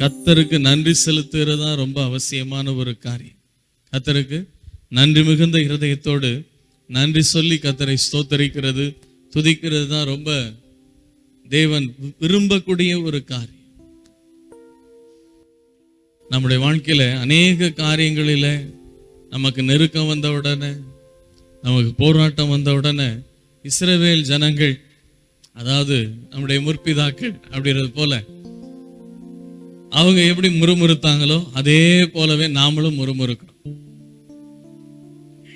கத்தருக்கு நன்றி செலுத்துகிறது தான் ரொம்ப அவசியமான ஒரு காரியம். கத்தருக்கு நன்றி மிகுந்த இருதயத்தோடு நன்றி சொல்லி கத்தரை ஸ்தோத்தரிக்கிறது துதிக்கிறது தான் ரொம்ப தேவன் விரும்பக்கூடிய ஒரு காரியம். நம்முடைய வாழ்க்கையில அநேக காரியங்களில நமக்கு நெருக்கம் வந்த உடனே நமக்கு போராட்டம் வந்த உடனே இஸ்ரவேல் ஜனங்கள் அதாவது நம்முடைய முற்பிதாக்கள் அப்படிங்கிறது போல அவங்க எப்படி முறுமுறுத்தாங்களோ அதே போலவே நாமளும் முறுமுறுக்கணும்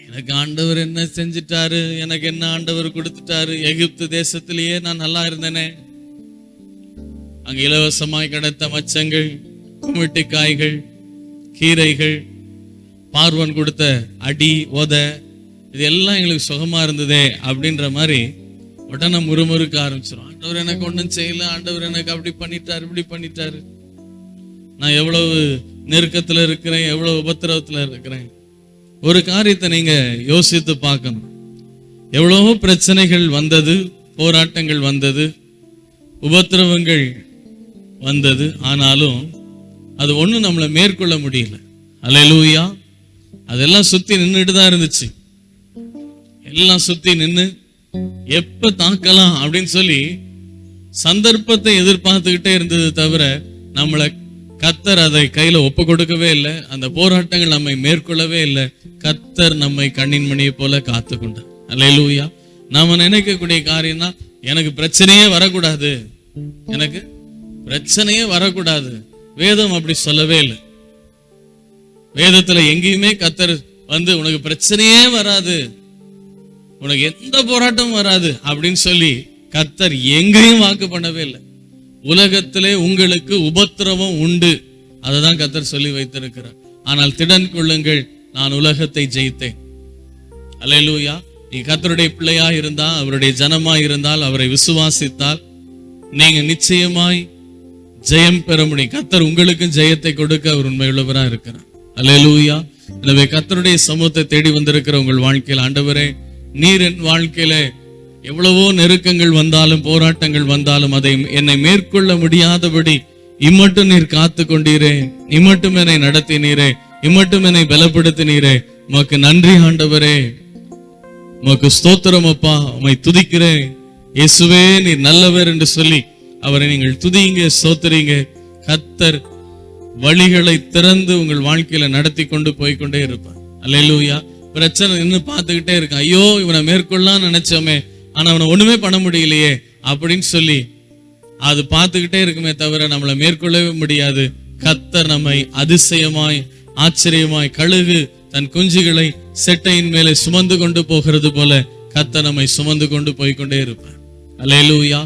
எனக்கு ஆண்டவர் என்ன செஞ்சிட்டாரு? எனக்கு என்ன ஆண்டவர் கொடுத்துட்டாரு? எகிப்து தேசத்திலேயே நான் நல்லா இருந்தேனே. அங்க இலவசமாய் கிடைத்த மச்சங்கள் குமிட்டி காய்கள் கீரைகள் பார்வன் கொடுத்த அடி உத இது எல்லாம் எங்களுக்கு சுகமா இருந்ததே அப்படின்ற மாதிரி உடனே முறுமுறுக்க ஆரம்பிச்சிடும் ஆண்டவர் எனக்கு ஒன்றும் செய்யல ஆண்டவர் எனக்கு அப்படி பண்ணிட்டாரு இப்படி பண்ணிட்டாரு. நான் எவ்வளவு நெருக்கத்துல இருக்கிறேன் எவ்வளவு உபத்திரவத்துல இருக்கிறேன். ஒரு காரியத்தை நீங்க யோசித்து பார்க்கணும். எவ்வளவோ பிரச்சனைகள் வந்தது போராட்டங்கள் வந்தது உபத்திரவங்கள் வந்தது ஆனாலும் அது ஒண்ணும் நம்மளை மேற்கொள்ள முடியல. அலையலூயா. அதெல்லாம் சுத்தி நின்றுட்டு தான் இருந்துச்சு. எல்லாம் சுத்தி நின்னு எப்போ தாக்கலாம் அப்படின்னு சொல்லி சந்தர்ப்பத்தை எதிர்பார்த்துக்கிட்டே இருந்தது தவிர நம்மளை கத்தர் அதை கையில ஒப்பு கொடுக்கவே இல்லை. அந்த போராட்டங்கள் நம்மை மேற்கொள்ளவே இல்லை. கத்தர் நம்மை கண்ணின் மணியை போல காத்து கொண்டார் அல்லேலூயா நாம நினைக்கக்கூடிய காரியம் தான் எனக்கு பிரச்சனையே வரக்கூடாது. எனக்கு பிரச்சனையே வரக்கூடாது. வேதம் அப்படி சொல்லவே இல்லை. வேதத்துல எங்கேயுமே கத்தர் வந்து உனக்கு பிரச்சனையே வராது. உனக்கு எந்த போராட்டமும் வராது. அப்படின்னு சொல்லி கத்தர் எங்கேயும் வாக்கு பண்ணவே இல்லை. உலகத்திலே உங்களுக்கு உபத்திரவம் உண்டு. அதை தான் கத்தர் சொல்லி வைத்திருக்கிறார். ஆனால் திடன் கொள்ளுங்கள் நான் உலகத்தை ஜெயித்தேன். அலையலூயா நீ கத்தருடைய பிள்ளையா இருந்தால் அவருடைய ஜனமா இருந்தால் அவரை விசுவாசித்தால் நீங்க நிச்சயமாய் ஜெயம் பெற முடியும். கத்தர் உங்களுக்கும் ஜெயத்தை கொடுக்க அவர் உண்மையுள்ளவராக இருக்கிறார். அலையலூயா எனவே கத்தருடைய சமூகத்தை தேடி வந்திருக்கிற உங்கள் வாழ்க்கையில் ஆண்டவரே நீர் என் வாழ்க்கையில எவ்வளவோ நெருக்கங்கள் வந்தாலும் போராட்டங்கள் வந்தாலும் அதை என்னை மேற்கொள்ள முடியாதபடி இம்மட்டும் நீர் காத்து கொண்டீரே இம்மட்டும் என்னை நடத்தினீரே இம்மட்டும் என்னை பலப்படுத்தினீரே. உமக்கு நன்றி ஆண்டவரே. உமக்கு ஸ்தோத்திரம் அப்பா. உம்மை துதிக்கிறேன் இயேசுவே நீர் நல்லவர் என்று சொல்லி அவரை நீங்கள் துதிங்க ஸ்தோத்திரிங்க கத்தர் வழிகளை திறந்து உங்கள் வாழ்க்கையில நடத்தி கொண்டு போய்க்கொண்டே இருப்பார். அல்லேலூயா. பிரச்சனை நின்று பார்த்துக்கிட்டே இருக்கான். ஐயோ இவனை மேற்கொள்ளலாம் நினைச்சோமே. ஆனால் அவனை ஒன்றுமே பண்ண முடியலையே அப்படின்னு சொல்லி அது பார்த்துக்கிட்டே இருக்குமே தவிர நம்மளை மேற்கொள்ளவே முடியாது. கத்தர் நம்மை அதிசயமாய் ஆச்சரியமாய் கழுகு தன் குஞ்சுகளை செட்டையின் மேலே சுமந்து கொண்டு போகிறது போல கத்தர் நம்மை சுமந்து கொண்டு போய்க்கொண்டே இருப்பார். அலையலூயா